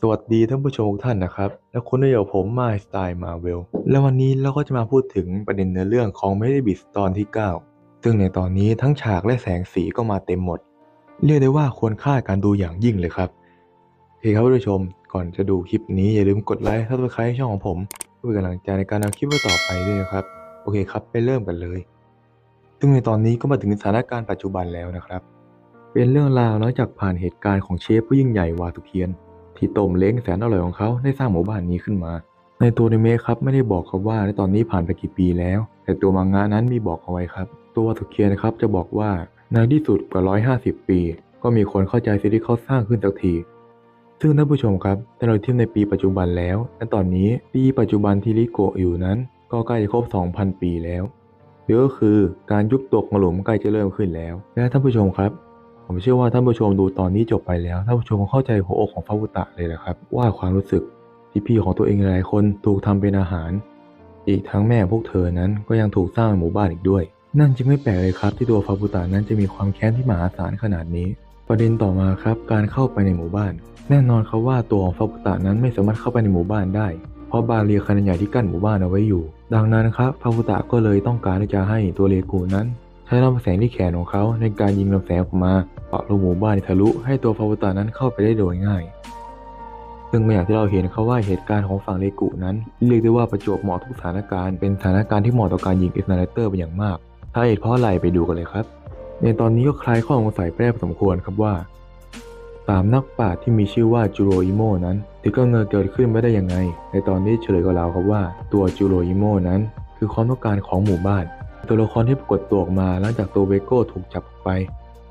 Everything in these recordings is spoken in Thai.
สวัสดีท่านผู้ชมทุกท่านนะครับ และคุณได้อยู่กับผมมาสไตล์มาเวล และวันนี้เราก็จะมาพูดถึงประเด็นเนื้อเรื่องของ m e d i b i s ตอนที่ 9 ซึ่งในตอนนี้ทั้งฉากและแสงสีก็มาเต็มหมด เรียกได้ว่าควรค่าการดูอย่างยิ่งเลยครับโอเคครับท่านผู้ชม ก่อนจะดูคลิปนี้อย่าลืมกดไลค์ซับสไครช่องของผมเพื่อเป็นกำลังใจในการทำคลิปต่อไปด้วยนะครับ โอเคครับไปเริ่มกันเลย ซึ่งในตอนนี้ก็มาถึงสถานการณ์ปัจจุบันแล้วนะครับ เป็นเรื่องราวหลังจากผ่านเหตุการณ์ของเชฟผู้ยิ่งใหญ่วาตุเคียน ที่ต้มเล้งแสนอร่อยของเขาได้สร้างหมู่บ้านนี้ขึ้นมา ในตัวอนิเมะครับไม่ได้บอกครับว่าในตอนนี้ผ่านไปกี่ปีแล้ว แต่ตัวมังงะนั้นมีบอกเอาไว้ครับ ตัววาตุเคียนครับจะบอกว่าในที่สุดกว่า 150 ปี ก็มีคนเข้าใจสิ่งที่เขาสร้างขึ้นสักทีซึ่งท่านผู้ชมครับแต่เราเทียบในปีปัจจุบันแล้วและตอนนี้ปีปัจจุบันที่ริโกะอยู่นั้น ก็ใกล้จะครบ 2,000 ปีแล้วหรือก็คือการยุบตัวของหลุมใกล้จะเริ่มขึ้นแล้ว และท่านผู้ชมครับ ผมเชื่อว่าท่านผู้ชมดูตอนนี้จบไปแล้วท่านผู้ชมคงเข้าใจหัวอกของฟาวุตะเลยนะครับ ว่าความรู้สึกที่พี่ของตัวเองหลายคนถูกทำเป็นอาหาร อีกทั้งแม่พวกเธอนั้นก็ยังถูกสร้างในหมู่บ้านอีกด้วย นั่นจึงไม่แปลกเลยครับที่ตัวฟาวุตะนั้นจะมีความแค้นที่มหาศาลขนาดนี้ ประเด็นต่อมาครับการเข้าไปในหมู่บ้าน แน่นอนครับว่าตัวของฟาวุตะนั้นไม่สามารถเข้าไปในหมู่บ้านได้เพราะบาเรียขนาดใหญ่ที่กั้นหมู่บ้านเอาไว้อยู่ ดังนั้นครับฟาวุตะก็เลยต้องการที่จะให้ตัวเลกูนั้น ใช้ลำแสงที่แขนของเขาในการยิงลำแสงออกมาเจาะรูหมู่บ้านทะลุให้ตัวฟาวตานั้นเข้าไปได้โดยง่าย ซึ่งเมื่อย่างที่เราเห็นเขาว่าเหตุการณ์ของฝั่งเลกุนั้น เรียกได้ว่าประจวบเหมาะทุกสถานการณ์เป็นสถานการณ์ที่เหมาะต่อการยิงเอสนาเลเตอร์เป็นอย่างมากถ้าเหตุเพราะอะไรไปดูกันเลยครับ ในตอนนี้ก็คลายข้อสงสัยไปได้พอสมควรครับว่าสามนักปราชญ์ที่มีชื่อว่าจูโรอิโมนั้นถึงก็เงินเกิดขึ้นไม่ได้ยังไง ในตอนนี้เฉลยกับเราครับว่าตัวจูโรอิโมนั้น คือความต้องการของหมู่บ้าน ตัวละครที่ปรากฏตัวออกมาหลังจากตัวเวโก้ถูกจับไป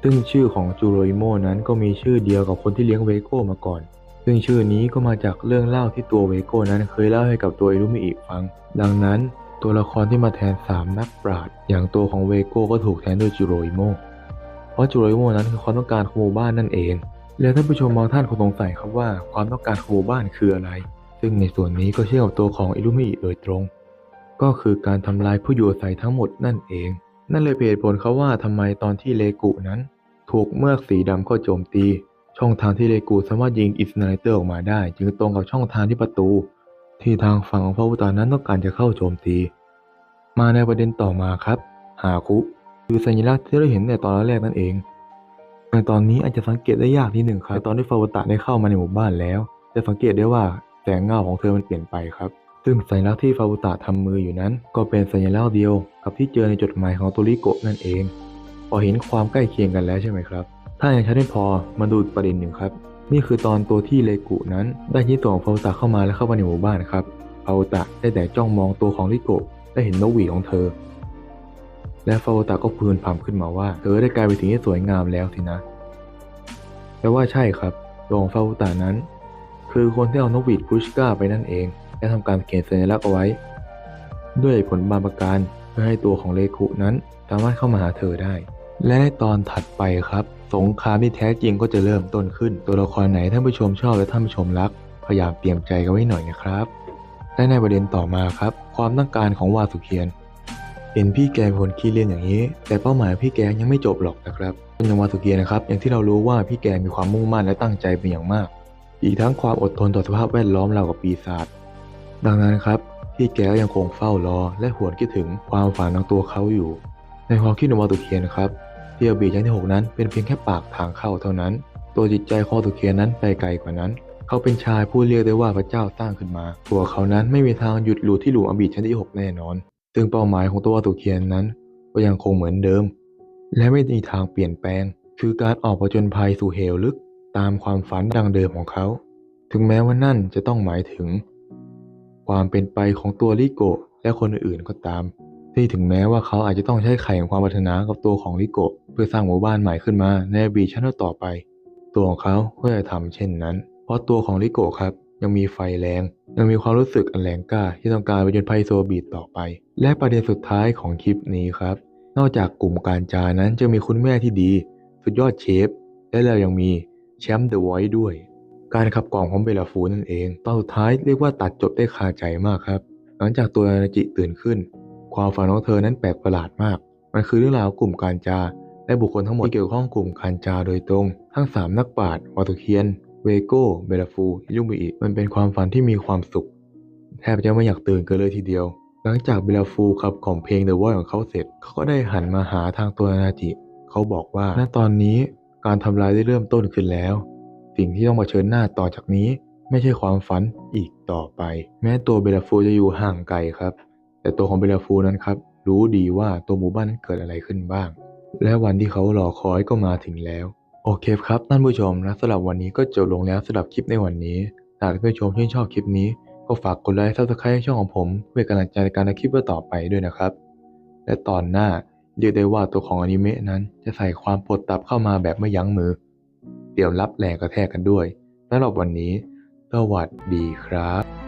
ซึ่งชื่อของจูโรอิโมนั้นก็มีชื่อเดียวกับคนที่เลี้ยงเวโก้มาก่อน ซึ่งชื่อนี้ก็มาจากเรื่องเล่าที่ตัวเวโก้นั้นเคยเล่าให้กับตัวอิรุมิอิฟัง ดังนั้นตัวละครที่มาแทน 3 นักปราชญ์อย่างตัวของเวโก้ก็ถูกแทนด้วยจูโรอิโมเพราะจูโรอิโมนั้นคือความต้องการของหมู่บ้านนั่นเอง แล้วท่านผู้ชมบางท่านคงสงสัยครับว่าความต้องการของหมู่บ้านคืออะไร ซึ่งในส่วนนี้ก็เชื่อกับตัวของอิรุมิอิโดยตรง ก็คือการทำลายผู้อยู่อาศัยทั้งหมดนั่นเอง นั่นเลยเป็นเหตุผลเขาว่าทำไมตอนที่เลกุนั้น ถูกเมือกสีดำเข้าโจมตี ช่องทางที่เลกูสามารถยิงอิสนาเลเตอร์ออกมาได้ จึงตรงกับช่องทางที่ประตู ที่ทางฝั่งของพระวุตานั้นต้องการจะเข้าโจมตี มาในประเด็นต่อมาครับ หาคุคือสัญลักษณ์ที่เราเห็นในตอนแรกนั่นเองในตอนนี้อาจจะสังเกตได้ยากนิดหนึ่งครับตอนที่ฟาวตะได้เข้ามาในหมู่บ้านแล้ว จะสังเกตได้ว่าแสงเงาของเธอมันเปลี่ยนไปครับ ซึ่งสัญลักษณ์ที่ฟาวุตะทำมืออยู่นั้น ก็เป็นสัญลักษณ์เดียวกับที่เจอในจดหมายของโตริโกะนั่นเอง พอเห็นความใกล้เคียงกันแล้วใช่ไหมครับ ถ้ายังใช้ไม่พอมาดูอีกประเด็นหนึ่งครับ นี่คือตอนตัวที่เลกุนั้น ได้ยินตัวของฟาวุตะเข้ามาและเข้ามาในหมู่บ้านครับฟาวุตะได้แต่จ้องมองตัวของริโกะและเห็นนกหวีของเธอ และฟาวุตะก็พูนพำขึ้นมาว่า เธอได้กลายเป็นสิ่งที่สวยงามแล้วสินะแต่ว่าใช่ครับตัวของฟาวุตะนั้น คือคนที่เอานกหวีดพุชก้าไปนั่นเอง และทำการเขียนสัญลักษณ์เอาไว้ ด้วยผลบางประการเพื่อให้ตัวของเลคุนั้นสามารถเข้ามาหาเธอได้ และในตอนถัดไปครับ สงครามที่แท้จริงก็จะเริ่มต้นขึ้น ตัวละครไหนท่านผู้ชมชอบและท่านผู้ชมรักพยายามเตรียมใจกันไว้หน่อยนะครับและในประเด็นต่อมาครับ ความต้องการของวาสุเคียน เห็นพี่แกเป็นคนขี้เล่นอย่างนี้ แต่เป้าหมายพี่แกยังไม่จบหรอกนะครับเป็นย่างวาสุเกียนนะครับ อย่างที่เรารู้ว่าพี่แกมีความมุ่งมั่นและตั้งใจเป็นอย่างมาก อีกทั้งความอดทนต่อสภาพแวดล้อมเรากับปีศาจ ดังนั้นครับพี่แกก็ยังคงเฝ้ารอและหวนคิดถึงความฝันของตัวเขาอยู่ ในความคิดของวาตุเคียนครับเที่ยวบีชั้นที่ 6 นั้นเป็นเพียงแค่ปากทางเข้าเท่านั้น ตัวจิตใจของวาตุเคียนนั้นไปไกลกว่านั้น เขาเป็นชายผู้เรียกได้ว่าพระเจ้าสร้างขึ้นมา ตัวเขานั้นไม่มีทางหยุดหลุดที่หลุมอบีชั้นที่ 6 แน่นอน ซึ่งเป้าหมายของตัววาตุเคียนนั้น ก็ยังคงเหมือนเดิม และไม่มีทางเปลี่ยนแปลง คือการออกผจญภัยสู่เหวลึก ตามความฝันดังเดิมของเขา ถึงแม้ว่านั่นจะต้องหมายถึง ความเป็นไปของตัวลิโกะและคนอื่นๆก็ตาม ที่ถึงแม้ว่าเขาอาจจะต้องใช้ไข่ของความปรารถนากับตัวของลิโกะเพื่อสร้างหมู่บ้านใหม่ขึ้นมาในบีชันต่อไป ตัวของเขาก็จะทำเช่นนั้น เพราะตัวของลิโกะครับยังมีไฟแรง ยังมีความรู้สึกอันแรงกล้าที่ต้องการไปจนภัยโซบีดต่อไป และประเด็นสุดท้ายของคลิปนี้ครับ นอกจากกลุ่มการจานั้นจะมีคุณแม่ที่ดี สุดยอดเชฟ และเรายังมีแชมป์เดอะไวท์ด้วย การขับกล่องของเบลฟูนั่นเอง ตอนสุดท้ายเรียกว่าตัดจบได้คาใจมากครับ หลังจากตัวนาจิตื่นขึ้น ความฝันของเธอนั้นแปลกประหลาดมาก มันคือเรื่องราวกลุ่มการจา และบุคคลทั้งหมดที่เกี่ยวข้องกลุ่มการจาโดยตรง ทั้ง 3 นักปราชญ์วาตุเคียน เวโก้ เบลฟู ยุมิอิมันเป็นความฝันที่มีความสุข แทบจะไม่อยากตื่นกันเลยทีเดียว หลังจากเบลฟูขับของเพลง The Voice ของเขาเสร็จ เขาก็ได้หันมาหาทางตัวนาจิ เขาบอกว่าณตอนนี้การทำลายได้เริ่มต้นขึ้นแล้ว สิ่งที่ต้องเผชิญหน้าต่อจากนี้ ไม่ใช่ความฝันอีกต่อไป แม้ตัวเบลฟูจะอยู่ห่างไกลครับ แต่ตัวของเบลฟูนั้นครับ รู้ดีว่าตัวหมู่บ้านนั้นเกิดอะไรขึ้นบ้าง และวันที่เขารอคอยก็มาถึงแล้ว โอเคครับท่านผู้ชมและสำหรับวันนี้ก็จบลงแล้วสำหรับคลิปในวันนี้หากท่านผู้ชมชื่นชอบคลิปนี้ก็ฝากกดไลค์ซับสไครต์ช่องของผมเพื่อกำลังใจในการทำคลิปต่อไปด้วยนะครับ และตอนหน้าเรียกได้ว่าตัวของอนิเมะนั้นจะใส่ความปวดตับเข้ามาแบบไม่ยั้งมือ เตรียมรับแรงกระแทกกันด้วยสำหรับวันนี้สวัสดีครับ